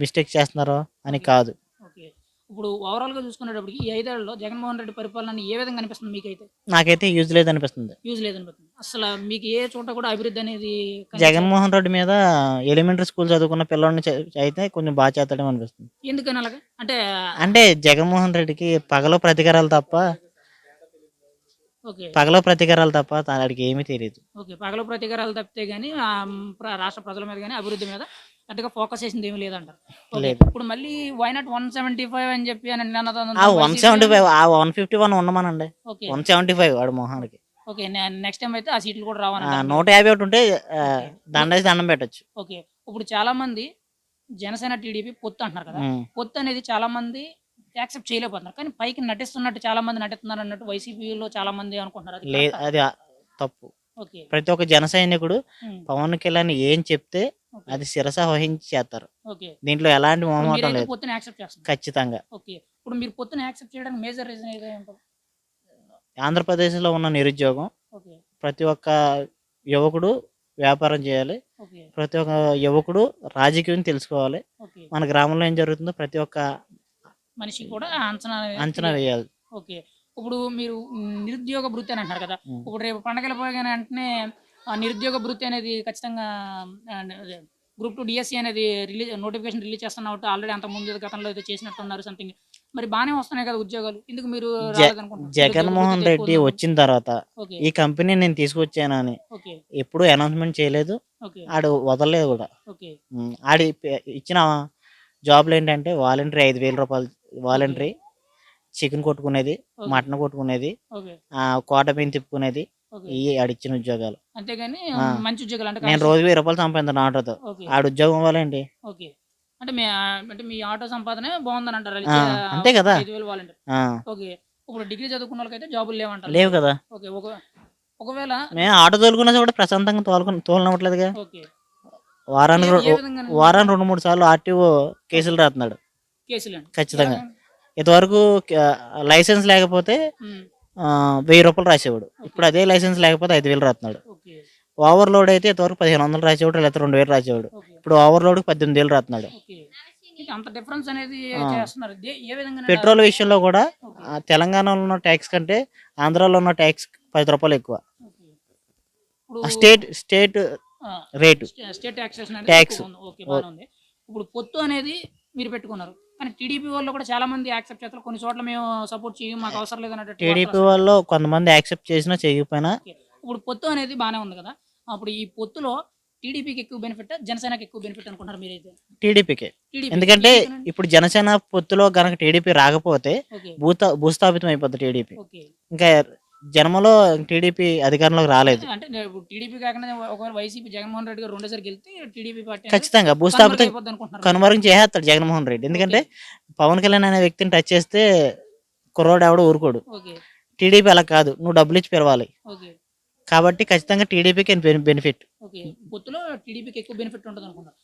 Mistake చేస్తున్నారో అని కాదు. ఇప్పుడు ఓవరాల్గా చూసుకునేటప్పటికి ఈ ఐదేళ్ళలో జగన్మోహన్ రెడ్డి పరిపాలన ఏ విధంగా అనిపిస్తుంది మీకైతే? నాకైతే యూజ్ లేదనిపిస్తుంది యూజ్ లేదనిపిస్తుంది అసలు మీకు ఏ చోట కూడా అభివృద్ధి అనేది. జగన్మోహన్ రెడ్డి మీద ఎలిమెంటరీ స్కూల్ చదువుకున్న పిల్లల్ని అయితే కొంచెం బాగా చేస్తాడేమో అనిపిస్తుంది. ఎందుకని అలాగా? అంటే అంటే జగన్మోహన్ రెడ్డికి పగలో ప్రతీకారాలు తప్ప ఓకే పగలో ప్రతీకారాలు తప్ప తనకి ఏమీ తెలియదు. ఓకే పగల ప్రతీకారాలు తప్పితే గానీ రాష్ట్ర ప్రజల మీద కానీ అభివృద్ధి మీద పెద్దగా ఫోకస్ చేసింది ఏమీ లేదంటారు. లేదు. ఇప్పుడు మళ్ళీ వైనాట్ వన్ సెవెంటీ ఫైవ్ అని చెప్పి అని వన్ సెవెంటీ ఫైవ్ ఆ వన్ ఫిఫ్టీ వన్ ఉండమనండి. వన్ సెవెంటీ ఫైవ్ వాడు మొహానికి. ఓకే నెక్స్ట్ టైం అయితే ఆ సీట్లు కూడా ఆ, రావని నూట యాభై ఒకటి ఉంటే దండేసి దండం పెట్టచ్చు. ఓకే ఇప్పుడు చాలా మంది జనసేన టీడీపీ పొత్తు అంటున్నారు కదా. పొత్తు అనేది చాలా మంది యాక్సెప్ట్ చేయలేకపోతున్నారు. కానీ పైకి నటిస్తున్నట్టు చాలా మంది నటిస్తున్నారు అన్నట్టు వైసీపీలో చాలా మంది అనుకుంటున్నారు. అది లే కరెక్టా? అది తప్పు. ఓకే. ప్రతి ఒక్క జన సైనికుడు పవన్ కళ్యాణ్ ఏం చెప్తే. అది శిరస వహించి చేస్తారు దీంట్లో ఎలాంటి మొహమాటం లేదు. ఖచ్చితంగా. ఇప్పుడు మీరు పొత్తుని యాక్సెప్ట్ చేయడానికి మేజర్ రీజన్ ఏదో ఉంటుంది ఆంధ్రప్రదేశ్లో ఉన్న నిరుద్యోగం. ప్రతి ఒక్క యువకుడు వ్యాపారం చేయాలి. ప్రతి ఒక్క యువకుడు రాజకీయం తెలుసుకోవాలి. మన గ్రామంలో ఏం జరుగుతుందో ప్రతి ఒక్క మనిషి కూడా అంచనా అంచనా వేయాలి. ఓకే. ఇప్పుడు మీరు నిరుద్యోగ వృత్తి అని అంటారు కదా. ఇప్పుడు రేపు పండగల పోగానే వెంటనే నిరుద్యోగ వృత్తి అనేది ఖచ్చితంగా గ్రూప్ టూ డిఎస్సి అనేది రిలీజ్ నోటిఫికేషన్ రిలీజ్ చేస్తున్నట్టు ఆల్రెడీ అంత ముందు గతంలో అయితే చేసినట్టు ఉన్నారు సంథింగ్ మరి బాగానే వస్తున్నాయి కదా ఉద్యోగాలు. ఎందుకు మీరు? జగన్మోహన్ రెడ్డి వచ్చిన తర్వాత ఈ కంపెనీ నేను తీసుకొచ్చానని ఎప్పుడూ అనౌన్స్మెంట్ చేయలేదు. ఆడు వదలలేదు కూడా. ఆడి ఇచ్చిన జాబ్లు ఏంటంటే వాలంటరీ ఐదు వేల రూపాయలు వాలంటరీ చికెన్ కొట్టుకునేది. మటన్ కొట్టుకునేది కోట బియ్యం తిప్పుకునేది ఇవి ఆడిచ్చిన ఉద్యోగాలు. అంతేగాని. మంచి ఉద్యోగాలు అంటే నేను రోజు వెయ్యి రూపాయలు సంపాదించాను ఆటోతో. ఆడు ఉద్యోగం ఇవ్వాలండి ఓకే. అంటే మీ అంటే మీ ఆటో సంపాదనే బాగుందని అంటారు అంతే కదా. ఓకే. ఇప్పుడు డిగ్రీ చదువుకున్న వాళ్ళకైతే జాబులు లేవంటారు. లేవు కదా. ఓకే. ఒక ఒకవేళ మేము ఆటో తోలుకున్నా కూడా ప్రశాంతంగా తోలుకు తోలనట్లేదుగా ఓకే. వారానికి వారానికి రెండు మూడు సార్లు ఆర్టీఓ కేసులు రాస్తున్నాడు కేసులు ఖచ్చితంగా. ఇంతవరకు లైసెన్స్ లేకపోతే వెయ్యి రూపాయలు రాసేవాడు. ఇప్పుడు అదే లైసెన్స్ లేకపోతే ఐదు వేలు రాస్తున్నాడు ఓవర్లోడ్ అయితే ఇంతవరకు పదిహేను వందలు రాసేవాడు లేకపోతే రెండు వేలు రాసేవాడు. ఇప్పుడు ఓవర్లోడ్ పద్దెనిమిది వేలు రాస్తున్నాడు పెట్రోల్ విషయంలో కూడా తెలంగాణలో ఉన్న ట్యాక్స్ కంటే ఆంధ్రాలో ఉన్న ట్యాక్స్ పది రూపాయలు ఎక్కువ. State state rate. Stay- state ఉంది. ఇప్పుడు పొత్తు అనేది మీరు పెట్టుకున్నారు కానీ టీడీపీ వాళ్ళు కూడా చాలా మంది యాక్సెప్ట్ చేస్తారు. కొన్ని చోట్ల మేము సపోర్ట్ చేయం మాకు అవసరం లేదన్నట్టు టీడీపీ వాళ్ళు కొంతమంది యాక్సెప్ట్ చేసినా చేయకపోయినా. ఇప్పుడు పొత్తు అనేది బాగానే ఉంది కదా. అప్పుడు ఈ పొత్తులో టీడీపీకి ఎక్కువ బెనిఫిట్ జనసేనకి ఎక్కువ బెనిఫిట్ అనుకుంటారు మీరైతే? టీడీపీకే. టీడీపీ ఎందుకంటే? ఇప్పుడు జనసేన పొత్తులో గనక టీడీపీ రాకపోతే భూత భూస్థాపితం అయిపోద్ది టీడీపీ ఇంకా జన్మలో టీడీపీ అధికారంలోకి రాలేదు. అంటే ఇప్పుడు టీడీపీ కాకుండా ఒకవేళ వైసీపీ జగన్మోహన్ రెడ్డి గారు రెండోసారి గెలిస్తే టీడీపీ పార్టీ ఖచ్చితంగా భూస్థాపితం కనుమరుగు చేసేస్తాడు జగన్మోహన్ రెడ్డి. ఎందుకంటే పవన్ కళ్యాణ్ అనే వ్యక్తిని టచ్ చేస్తే కుర్రోడు ఎవడో ఊరుకోడు. టీడీపీ అలా కాదు. నువ్వు డబ్బులు ఇచ్చి పిలవాలి. కాబట్టి ఖచ్చితంగా టీడీపీకి బెనిఫిట్. ఓకే. పొత్తులో టీడీపీకి ఎక్కువ బెనిఫిట్ ఉంటుంది అనుకుంటారు